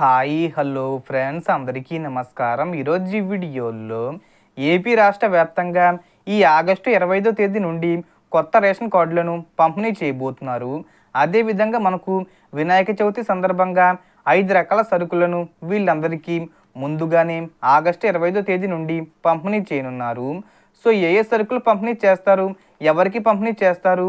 Hi hello friends అందరికీ నమస్కారం. ఈరోజు ఈ వీడియోలో ఏపీ రాష్ట్ర వ్యాప్తంగా ఈ ఆగస్టు ఇరవై ఐదో తేదీ నుండి కొత్త రేషన్ కార్డులను పంపిణీ చేయబోతున్నారు. అదేవిధంగా మనకు వినాయక చవితి సందర్భంగా ఐదు రకాల సరుకులను వీళ్ళందరికీ ముందుగానే ఆగస్టు ఇరవై ఐదో తేదీ నుండి పంపిణీ చేయనున్నారు. సో ఏ ఏ సరుకులు పంపిణీ చేస్తారు? ఎవరికి పంపిణీ చేస్తారు?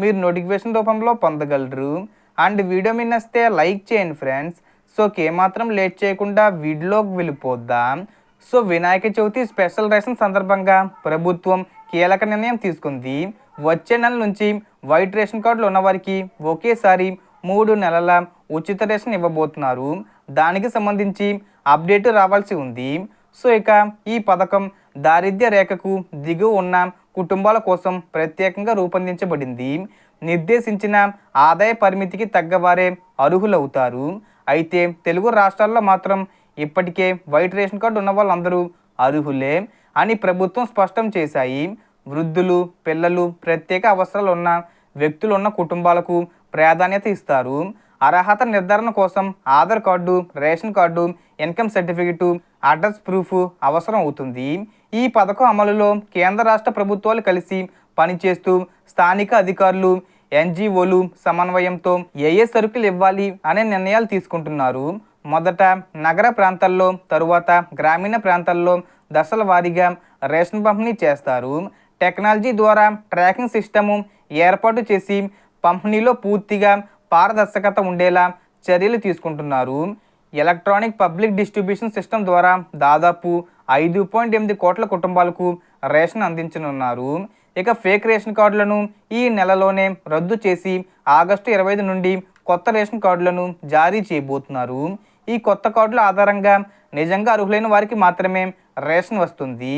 మీరు నోటిఫికేషన్ రూపంలో పొందగలరు. అండ్ వీడియో మీ నస్తే లైక్ చేయండి ఫ్రెండ్స్. సో ఏమాత్రం లేట్ చేయకుండా వీడియోకి వెళ్ళిపోద్దాం so Vinayaka Chavithi special ration సందర్భంగా ప్రభుత్వం కీలక నిర్ణయం తీసుకుంది. వచ్చే నెల నుంచి వైట్ రేషన్ కార్డులు ఉన్నవారికి ఒకేసారి మూడు నెలల ఉచిత రేషన్ ఇవ్వబోతున్నారు. దానికి సంబంధించి అప్డేట్ రావాల్సి ఉంది. సో ఇక ఈ పథకం దారిద్ర్య రేఖకు దిగువ ఉన్న కుటుంబాల కోసం ప్రత్యేకంగా రూపొందించబడింది. నిర్దేశించిన ఆదాయ పరిమితికి తగ్గవారే అర్హులవుతారు. అయితే తెలుగు రాష్ట్రాల్లో మాత్రం ఇప్పటికే వైట్ రేషన్ కార్డు ఉన్న వాళ్ళందరూ అర్హులే అని ప్రభుత్వం స్పష్టం చేశాయి. వృద్ధులు పిల్లలు ప్రత్యేక అవసరాలు ఉన్న వ్యక్తులు ఉన్న కుటుంబాలకు ప్రాధాన్యత ఇస్తారు. అర్హత నిర్ధారణ కోసం Aadhaar card ration card income certificate address proof అవసరం అవుతుంది. ఈ పథకం అమలులో కేంద్ర రాష్ట్ర ప్రభుత్వాలు కలిసి పనిచేస్తూ స్థానిక అధికారులు ఎన్జిఓలు సమన్వయంతో ఏ ఏ సరుకులు ఇవ్వాలి అనే నిర్ణయాలు తీసుకుంటున్నారు. మొదట నగర ప్రాంతాల్లో తరువాత గ్రామీణ ప్రాంతాల్లో దశల వారీగా రేషన్ పంపిణీ చేస్తారు. టెక్నాలజీ ద్వారా ట్రాకింగ్ సిస్టము ఏర్పాటు చేసి పంపిణీలో పూర్తిగా పారదర్శకత ఉండేలా చర్యలు తీసుకుంటున్నారు. ఎలక్ట్రానిక్ పబ్లిక్ డిస్ట్రిబ్యూషన్ సిస్టమ్ ద్వారా దాదాపు ఐదు పాయింట్ ఎనిమిది కోట్ల కుటుంబాలకు రేషన్ అందించనున్నారు. ఇక ఫేక్ రేషన్ కార్డులను ఈ నెలలోనే రద్దు చేసి ఆగస్టు ఇరవై ఐదు నుండి కొత్త రేషన్ కార్డులను జారీ చేయబోతున్నారు. ఈ కొత్త కార్డుల ఆధారంగా నిజంగా అర్హులైన వారికి మాత్రమే రేషన్ వస్తుంది.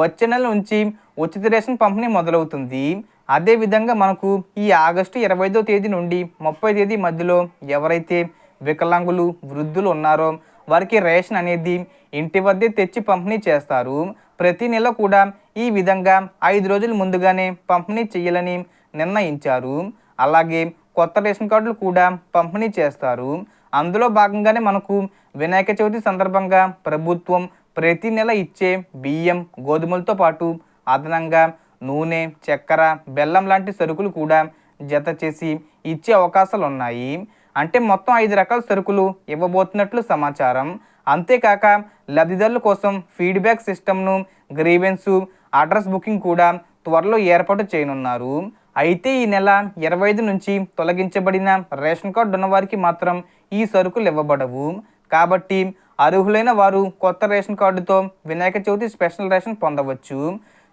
వచ్చే నెల నుంచి ఉచిత రేషన్ పంపిణీ మొదలవుతుంది. అదేవిధంగా మనకు ఈ ఆగస్టు ఇరవైదో తేదీ నుండి ముప్పై తేదీ మధ్యలో ఎవరైతే వికలాంగులు వృద్ధులు ఉన్నారో వారికి రేషన్ అనేది ఇంటి వద్దే తెచ్చి పంపిణీ చేస్తారు. ప్రతి నెల కూడా ఈ విధంగా ఐదు రోజుల ముందుగానే పంపిణీ చేయాలని నిర్ణయించారు. అలాగే కొత్త రేషన్ కార్డులు కూడా పంపిణీ చేస్తారు. అందులో భాగంగానే మనకు వినాయక చవితి సందర్భంగా ప్రభుత్వం ప్రతి నెల ఇచ్చే బియ్యం గోధుమలతో పాటు అదనంగా నూనె చక్కెర బెల్లం లాంటి సరుకులు కూడా జత చేసి ఇచ్చే అవకాశాలు ఉన్నాయి అంటే మొత్తం ఐదు రకాల సరుకులు ఇవ్వబోతున్నట్లు సమాచారం. అంతేకాక లబ్ధిదారుల కోసం ఫీడ్బ్యాక్ సిస్టమ్ను గ్రీవెన్సు అడ్రస్ బుకింగ్ కూడా త్వరలో ఏర్పాటు చేయనున్నారు. అయితే ఈ నెల ఇరవై ఐదు నుంచి తొలగించబడిన రేషన్ కార్డు ఉన్నవారికి మాత్రం ఈ సరుకులు ఇవ్వబడవు. కాబట్టి అర్హులైన వారు కొత్త రేషన్ కార్డుతో వినాయక చవితి స్పెషల్ రేషన్ పొందవచ్చు.